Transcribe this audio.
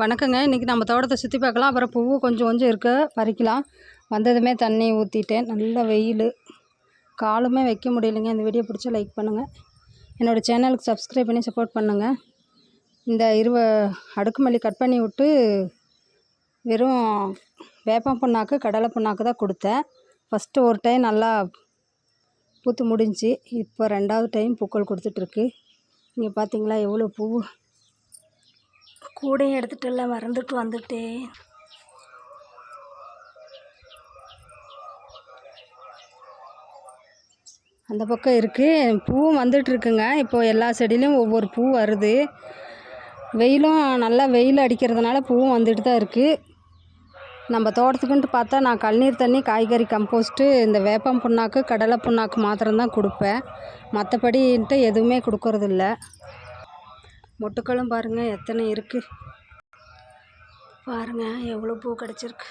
வணக்கங்க. இன்றைக்கி நம்ம தோட்டத்தை சுற்றி பார்க்கலாம். அப்புறம் பூவு கொஞ்சம் கொஞ்சம் இருக்குது பறிக்கலாம். வந்ததுமே தண்ணி ஊற்றிட்டேன் நல்ல வெயில். காலுமே வைக்க முடியலைங்க. இந்த வீடியோ பிடிச்சா லைக் பண்ணுங்கள் என்னோடய சேனலுக்கு சப்ஸ்கிரைப் பண்ணி சப்போர்ட் பண்ணுங்கள் இந்த இருவ அடுக்குமல்லி கட் பண்ணி விட்டு வெறும் வேப்பம் புண்ணாக்கு கடலை புண்ணாக்கு தான் கொடுத்தேன். ஃபஸ்ட்டு ஒரு டைம் நல்லா பூத்து முடிஞ்சுச்சு இப்போ ரெண்டாவது டைம் பூக்கள் கொடுத்துட்ருக்கு இங்கே பார்த்தீங்களா எவ்வளோ பூ கூடையும் எடுத்துகிட்டு இல்லை மறந்துட்டு வந்துட்டேன் அந்த பக்கம் இருக்குது பூவும் வந்துட்டுருக்குங்க இப்போது எல்லா செடியிலையும் ஒவ்வொரு பூ வருது. வெயிலும் நல்லா வெயில் அடிக்கிறதுனால பூவும் வந்துட்டு தான் இருக்குது நம்ம தோட்டத்துக்குன்ட்டு பார்த்தா நான் கழுநீர் தண்ணி காய்கறி கம்போஸ்ட்டு இந்த வேப்பம் புண்ணாக்கு கடலை புண்ணாக்கு மாத்திரம்தான் கொடுப்பேன். மற்றபடின்ட்டு எதுவுமே கொடுக்கறதில்ல. மொட்டுக்களும் பாருங்கள் எத்தனை இருக்குது பாருங்கள் எவ்வளோ பூ கிடச்சிருக்கு.